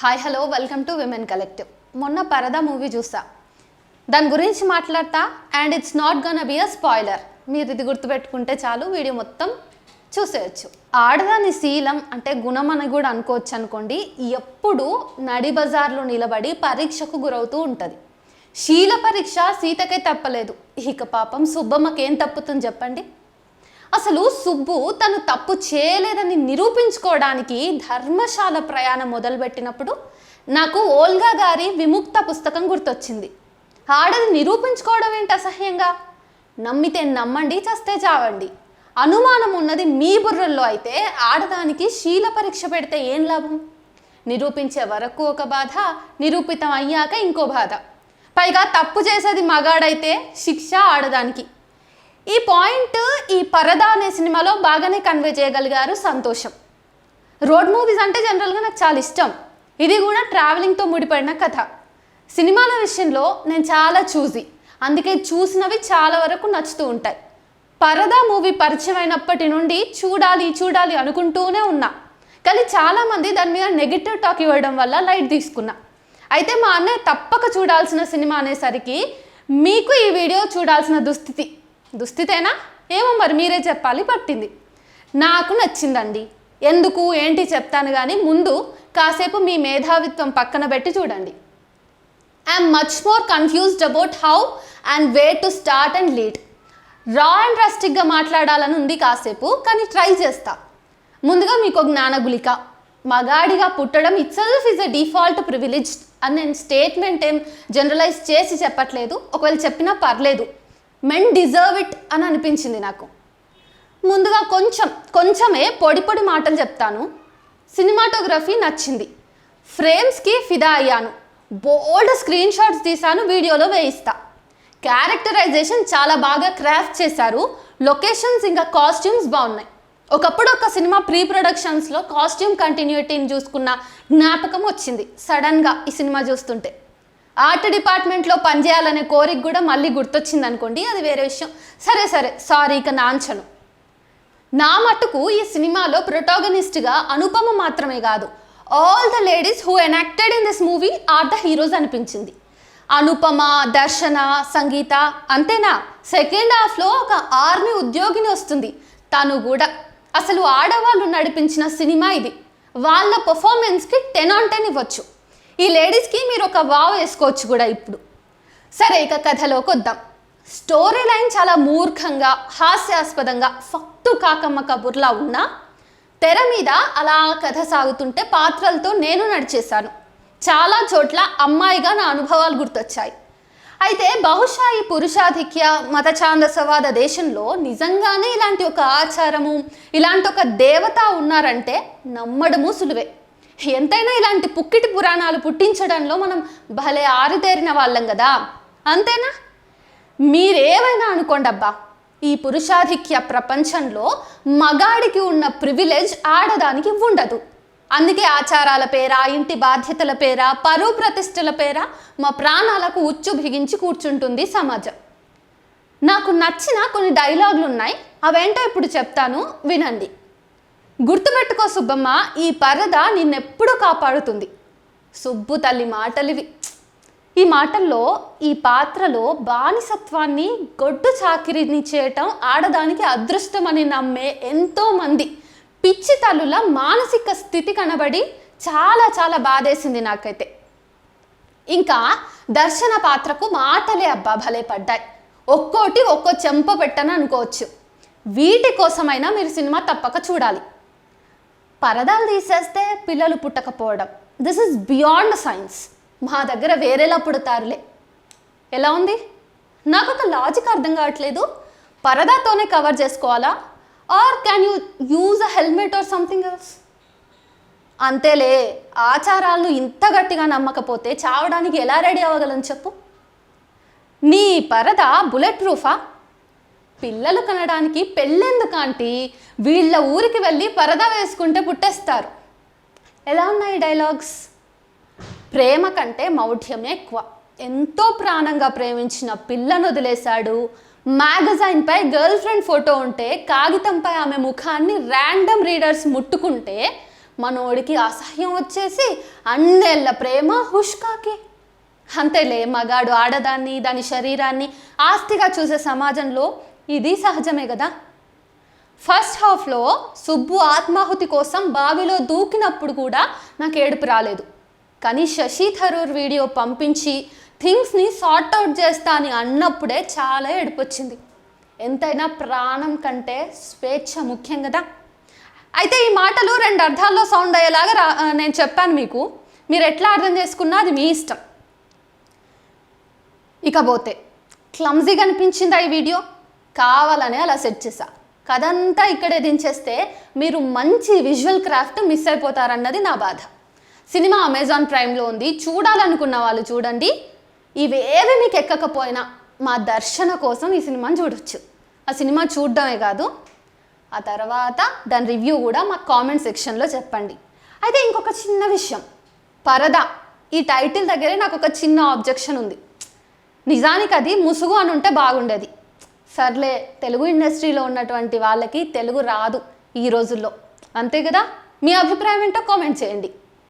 Hi hello welcome to women collective మొన్న Paradha movie చూసా. దాని గురించి మాట్లాడతా and it's not gonna be a spoiler మీరు ఇది గుర్తుపెట్టుకుంటే చాలు వీడియో మొత్తం చూసేయచ్చు. ఆడదాని శీలం అంటే గుణం అని కూడా అనుకోవచ్చు అనుకోండి ఎప్పుడు నడి బజార్లో నిలబడి పరీక్షకు గురవుతూ ఉంటుంది. శీల పరీక్ష సీతకే తప్పలేదు. ఇక పాపం సుబ్బమ్మకేం తప్పుతుంది చెప్పండి? అసలు సుబ్బు తను తప్పు చేయలేదని నిరూపించుకోవడానికి ధర్మశాల ప్రయాణం మొదలుపెట్టినప్పుడు నాకు ఓల్గా గారి విముక్త పుస్తకం గుర్తొచ్చింది. ఆడది నిరూపించుకోవడం ఏంటి అసహ్యంగా? నమ్మితే నమ్మండి చస్తే చావండి. అనుమానం ఉన్నది మీ బుర్రల్లో అయితే ఆడదానికి శీల పరీక్ష పెడితే ఏం లాభం? నిరూపించే వరకు ఒక బాధ నిరూపితం అయ్యాక ఇంకో బాధ. పైగా తప్పు చేసేది మగాడైతే శిక్ష ఆడదానికి. ఈ పాయింట్ ఈ పరదా అనే సినిమాలో బాగానే కన్వే చేయగలిగారు సంతోషం. రోడ్ మూవీస్ అంటే జనరల్గా నాకు చాలా ఇష్టం. ఇది కూడా ట్రావెలింగ్తో ముడిపడిన కథ. సినిమాల విషయంలో నేను చాలా చూసి అందుకే చూసినవి చాలా వరకు నచ్చుతూ ఉంటాయి. పరదా మూవీ పరిచయం అయినప్పటి నుండి చూడాలి చూడాలి అనుకుంటూనే ఉన్నా. కానీ చాలామంది దాని మీద నెగిటివ్ టాక్ ఇవ్వడం వల్ల లైట్ తీసుకున్నా. అయితే మా అన్నయ్య తప్పక చూడాల్సిన సినిమా అనేసరికి మీకు ఈ వీడియో చూడాల్సిన దుస్థితి. దుస్థితేనా? ఏమో మరి మీరే చెప్పాలి పట్టింది. నాకు నచ్చిందండి. ఎందుకు ఏంటి చెప్తాను కానీ ముందు కాసేపు మీ మేధావిత్వం పక్కన పెట్టి చూడండి. I'm much more confused about how and way to start and lead raw and రస్టిక్గా మాట్లాడాలని ఉంది కాసేపు కానీ ట్రై చేస్తా. ముందుగా మీకు జ్ఞానగులిక మగాడిగా పుట్టడం itself is a default privilege అని నేను స్టేట్మెంట్ ఏం జనరలైజ్ చేసి చెప్పట్లేదు. ఒకవేళ చెప్పినా పర్లేదు. మెన్ డిజర్వ్ ఇట్ అని అనిపించింది నాకు. ముందుగా కొంచెం కొంచెమే పొడి పొడి మాటలు చెప్తాను. సినిమాటోగ్రఫీ నచ్చింది. ఫ్రేమ్స్కి ఫిదా అయ్యాను. బోల్డ్ స్క్రీన్ షాట్స్ తీశాను వీడియోలో వేయిస్తా. క్యారెక్టరైజేషన్ చాలా బాగా క్రాఫ్ట్ చేశారు. లొకేషన్స్ ఇంకా కాస్ట్యూమ్స్ బాగున్నాయి. ఒకప్పుడు ఒక సినిమా ప్రీ ప్రొడక్షన్స్లో కాస్ట్యూమ్ కంటిన్యూటీని చూసుకున్న జ్ఞాపకం వచ్చింది. సడన్గా ఈ సినిమా చూస్తుంటే. ఆర్ట్ డిపార్ట్మెంట్లో పనిచేయాలనే కోరిక కూడా మళ్ళీ గుర్తొచ్చింది అనుకోండి అది వేరే విషయం. సరే సరే సారీ ఇక నాంచను నా మట్టుకు ఈ సినిమాలో ప్రొటాగనిస్ట్గా అనుపమ మాత్రమే కాదు all the ladies who enacted in this movie are the heroes అనిపించింది. అనుపమ దర్శన సంగీత అంతేనా? సెకండ్ హాఫ్లో ఒక ఆర్మీ ఉద్యోగిని వస్తుంది. తను కూడా. అసలు ఆడవాళ్ళు నడిపించిన సినిమా ఇది. వాళ్ళ పర్ఫార్మెన్స్కి టెన్ ఆన్ టెన్ ఇవ్వచ్చు. ఈ లేడీస్కి మీరు ఒక వావ్ వేసుకోవచ్చు కూడా ఇప్పుడు. సరే ఇక కథలోకి వద్దాం. స్టోరీ లైన్ చాలా మూర్ఖంగా హాస్యాస్పదంగా ఫక్తు కాకమ్మ కబుర్లా ఉన్నా తెర మీద అలా కథ సాగుతుంటే పాత్రలతో నేను నడిచేశాను. చాలా చోట్ల అమ్మాయిగా నా అనుభవాలు గుర్తొచ్చాయి. అయితే బహుశా ఈ పురుషాధిక్య మత ఛాందసవాద దేశంలో నిజంగానే ఇలాంటి ఒక ఆచారము ఇలాంటి ఒక దేవత ఉన్నారంటే నమ్మడము సులువే. ఎంతైనా ఇలాంటి పుక్కిటి పురాణాలు పుట్టించడంలో మనం భలే ఆరితేరిన వాళ్ళం కదా. అంతేనా? మీరేమైనా అనుకోండి అబ్బా ఈ పురుషాధిక్య ప్రపంచంలో మగాడికి ఉన్న ప్రివిలేజ్ ఆడదానికి ఉండదు. అందుకే ఆచారాల పేర ఇంటి బాధ్యతల పేర పరువు ప్రతిష్టల పేర మా ప్రాణాలకు ఉచ్చు బిగించి కూర్చుంటుంది సమాజం. నాకు నచ్చిన కొన్ని డైలాగులు ఉన్నాయి అవేంటో ఇప్పుడు చెప్తాను వినండి. గుర్తుపెట్టుకో సుబ్బమ్మ ఈ పరద నిన్నెప్పుడు కాపాడుతుంది. సుబ్బు తల్లి మాటలివి. ఈ మాటల్లో ఈ పాత్రలో బానిసత్వాన్ని గొడ్డు చాకిరిని చేయటం ఆడదానికి అదృష్టమని నమ్మే ఎంతోమంది పిచ్చి తల్లుల మానసిక స్థితి కనబడి చాలా చాలా బాధేసింది నాకైతే. ఇంకా దర్శన పాత్రకు మాటలే అబ్బా భలే పడ్డాయి. ఒక్కోటి ఒక్కో చెంప పెట్టని అనుకోవచ్చు. వీటి కోసమైనా మీరు సినిమా తప్పక చూడాలి. పరదాలు తీసేస్తే పిల్లలు పుట్టకపోవడం. దిస్ ఇస్ బియాండ్ సైన్స్ మా దగ్గర వేరేలా పుడతారులే. ఎలా ఉంది? నాకు ఒక లాజిక్ అర్థం కావట్లేదు. పరదాతోనే కవర్ చేసుకోవాలా? Or can you use a helmet or something else అంతేలే. ఆచారాలను ఇంత గట్టిగా నమ్మకపోతే చావడానికి ఎలా రెడీ అవ్వగలను చెప్పు? నీ పరద బుల్లెట్ ప్రూఫా పిల్లలు కనడానికి పెళ్ళెందుకు ఆంటీ? వీళ్ళ ఊరికి వెళ్ళి పరదా వేసుకుంటే పుట్టేస్తారు. ఎలా ఉన్నాయి డైలాగ్స్? ప్రేమ కంటే మౌఢ్యమే ఎక్కువ. ఎంతో ప్రాణంగా ప్రేమించిన పిల్లను వదిలేశాడు. మ్యాగజైన్పై గర్ల్ ఫ్రెండ్ ఫోటో ఉంటే కాగితంపై ఆమె ముఖాన్ని ర్యాండమ్ రీడర్స్ ముట్టుకుంటే మనోడికి అసహ్యం వచ్చేసి అన్నేళ్ళ ప్రేమ హుష్కాకి. అంతేలే మగాడు ఆడదాన్ని దాని శరీరాన్ని ఆస్తిగా చూసే సమాజంలో ఇది సహజమే కదా? ఫస్ట్ హాఫ్లో సుబ్బు ఆత్మాహుతి కోసం బావిలో దూకినప్పుడు కూడా నాకు ఏడుపు రాలేదు. కానీ శశి థరూర్ వీడియో పంపించి థింగ్స్ని సార్ట్ అవుట్ చేస్తా అని అన్నప్పుడే చాలా ఏడుపు వచ్చింది ఎంతైనా ప్రాణం కంటే స్వేచ్ఛ ముఖ్యం కదా. అయితే ఈ మాటలు రెండు అర్థాల్లో సౌండ్ అయ్యేలాగా రా నేను చెప్పాను మీకు. మీరు ఎట్లా అర్థం చేసుకున్నా అది మీ ఇష్టం. ఇకపోతే క్లమ్జీగా అనిపించిందా ఈ వీడియో? కావాలనే అలా సెట్ చేసా కథంతా ఇక్కడే దించేస్తే మీరు మంచి విజువల్ క్రాఫ్ట్ మిస్ అయిపోతారన్నది నా బాధ. సినిమా అమెజాన్ ప్రైమ్లో ఉంది. చూడాలనుకున్న వాళ్ళు చూడండి. ఇవేవి మీకు ఎక్కకపోయినా మా దర్శన కోసం ఈ సినిమాని చూడొచ్చు. ఆ సినిమా చూడడమే కాదు. ఆ తర్వాత దాని రివ్యూ కూడా మా కామెంట్ సెక్షన్లో చెప్పండి. అయితే ఇంకొక చిన్న విషయం. పరద. ఈ టైటిల్ దగ్గరే నాకు ఒక చిన్న ఆబ్జెక్షన్ ఉంది. నిజానికి అది ముసుగు అని ఉంటే బాగుండేది. సర్లే తెలుగు ఇండస్ట్రీలో ఉన్నటువంటి వాళ్ళకి తెలుగు రాదు ఈ రోజుల్లో. అంతే కదా? మీ అభిప్రాయం ఏంటో కామెంట్ చేయండి.